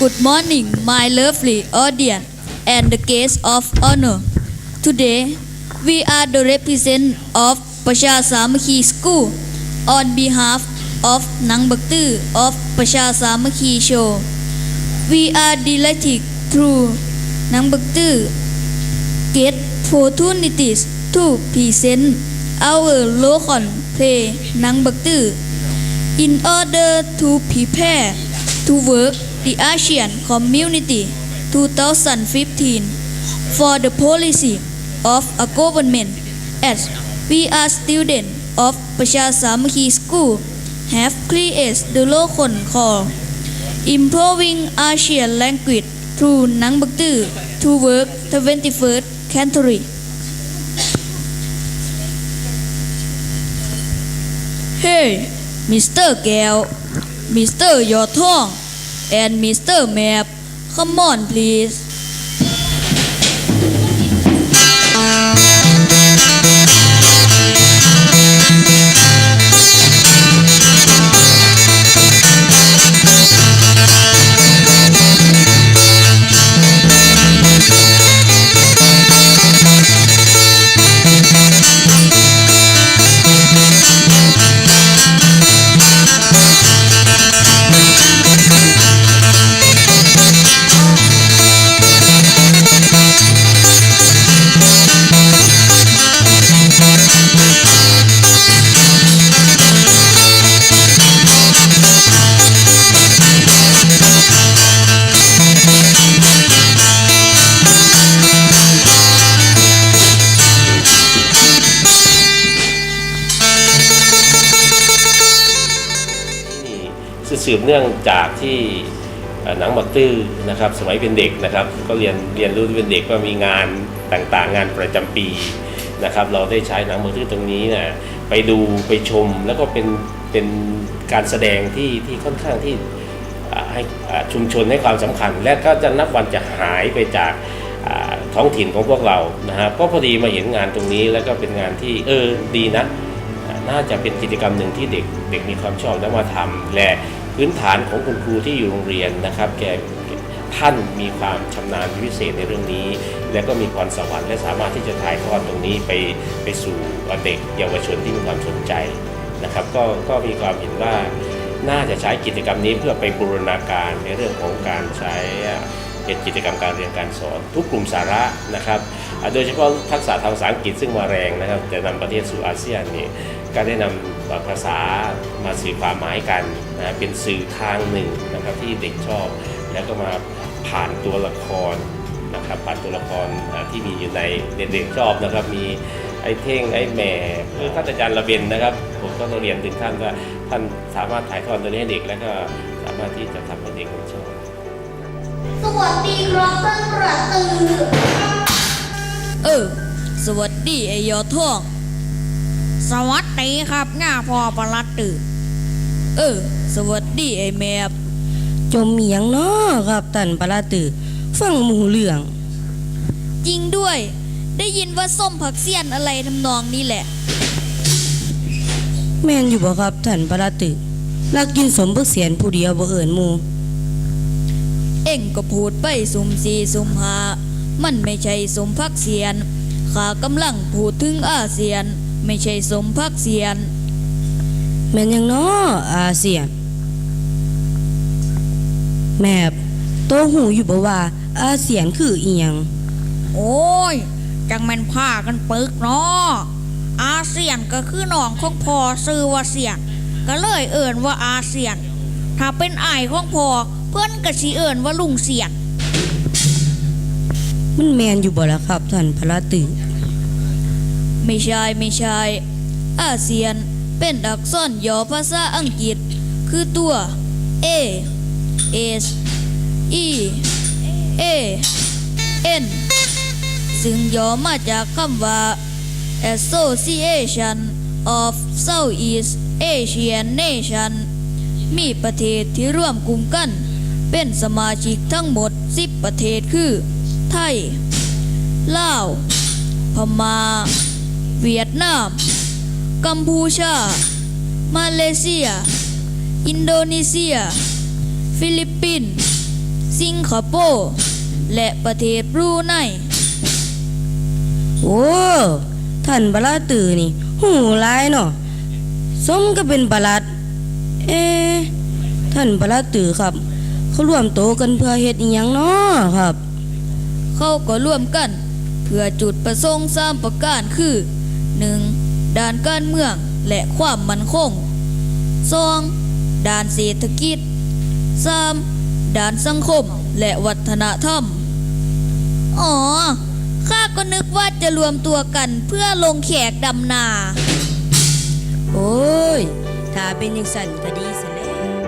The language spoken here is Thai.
Good morning, my lovely audience and the guests of honor. Today, we are the represent of Pasha Samakhi School on behalf of Nang of Pasha Samakhi Show. We are delighted through Nang Baktu get opportunities to present our local play Nang Baktu in order to prepare to work the ASEAN Community 2015 for the policy of a government as we are students of Pachasamukhi School have created the local call Improving ASEAN Language through Nang Baktu to work 21st century. Hey, Mr. Gale, Mr. Yotong and Mr. Map come on please นี่สืบเนื่องจากที่หนังบักตื้อนะครับสมัยเป็นเด็กนะครับ ก็เรียนเรียนรู้ที่เป็นเด็กว่ามีงานต่างๆ งานประจำปีนะครับ เราได้ใช้หนังบักตื้อตรงนี้นะไปดูไปชมแล้วก็เป็นเป็นการแสดงที่ที่ค่อนข้างที่ให้ชุมชนให้ความสำคัญ และก็จะนับวันจะหายไปจากท้องถิ่นของพวกเรานะครับก็พอดีมาเห็นงานตรงนี้แล้วก็เป็นงานที่เออดีนะ น่าจะเป็นกิจกรรมหนึ่งที่เด็กเด็กมีความชอบและมาทำและ พื้นฐานของคุณครูที่อยู่โรงเรียนนะครับ แกท่านมีความชำนาญพิเศษในเรื่องนี้ และก็มีพรสวรรค์และสามารถที่จะถ่ายทอดตรงนี้ไปไปสู่เด็กเยาวชนที่มีความสนใจนะครับ ก็ก็มีความเห็นว่าน่าจะใช้กิจกรรมนี้เพื่อไปบูรณาการในเรื่องของการใช้เป็นกิจกรรมการเรียนการสอน ทุกกลุ่มสาระนะครับ โดยเฉพาะทักษะทางภาษาอังกฤษซึ่งมาแรงนะครับ จะนำประเทศสู่อาเซียนนี่ ก็ได้นำภาษามาสื่อความหมายกันนะเป็นสื่อทางหนึ่งนะครับที่เด็กชอบ แล้วก็มาผ่านตัวละครนะครับผ่านตัวละครอ่าที่มีอยู่ในเด็กๆชอบนะครับมีไอ้เท่งไอ้แหม่หรือท่านอาจารย์ระเบนนะครับ ผมก็เรียนถึงท่านว่าท่านสามารถถ่ายทอดตัวนี้ให้เด็กแล้วก็สามารถที่จะทำให้เด็กมันชอบสวัสดีครับท่านประตือเออสวัสดีไอยอดท่อง สวัสดีครับง่าพ่อประลัดตื่นเออ สวัสดีไอแมบจมเมียงเนาะครับท่านปลาตือฟังหมูเหลือง จริงด้วย ได้ยินว่าส้มผักเสี้ยนอะไรทำนองนี้แหละ แม่นอยู่บ่ครับท่านปลาตือลักกินสมบักเสียนผู้เดียวบ่เอิญหมูเอ็งก็พูดไปสุ่มสี่สุ่มห้ามันไม่ใช่สมพักเสียนข้ากำลังพูดถึงอาเซียน ไม่ใช่สมพักเสียน แม่นหยังเนาะอาเซียน แม่บโตหูอยู่บ่ว่า อาเซียนคืออีหยังโอ้ย จังแม่นผ้ากันปึกเนาะอาเซียนก็คือน้องของพ่อซื้อว่าเสียน ก็เลยเอิ่นว่าอาเซียน ถ้าเป็นอ้ายของพ่อเพื่อนก็สิเอิ่นว่าลุงเสียน มันแม่นอยู่บ่ล่ะครับท่านปลาตือ ไม่ใช่ไม่ใช่ อาเซียนเป็นอักษรย่อภาษาอังกฤษ คือตัว A S E A N ซึ่งย่อมาจากคำว่า Association of Southeast Asian Nation มีประเทศที่ร่วมกลุ่มกัน เป็นสมาชิกทั้งหมด 10 ประเทศคือ ไทย ลาว พม่า เวียดนาม กัมพูชา มาเลเซีย อินโดนีเซีย ฟิลิปปินส์สิสิงคโปร์และประเทศบรูไนโอ้ท่านประหลาดตือนี่หูหลายเนาะสมก็เป็นประหลัด เอะท่านประหลาดตือครับ เขาร่วมโตกันเพื่อเฮ็ดอีหยังเนาะครับ เขาก็ร่วมกัน เพื่อจุดประสงค์สามประการคือ 1. ด้านการเมืองและความมั่นคง 2. ด้านเศรษฐกิจ 3. ด้านสังคมและวัฒนธรรม อ๋อ ข้าก็นึกว่าจะรวมตัวกันเพื่อลงแขกดำนา โอ้ย ถ้าเป็นอย่างสั่นก็ดีซะแล้ว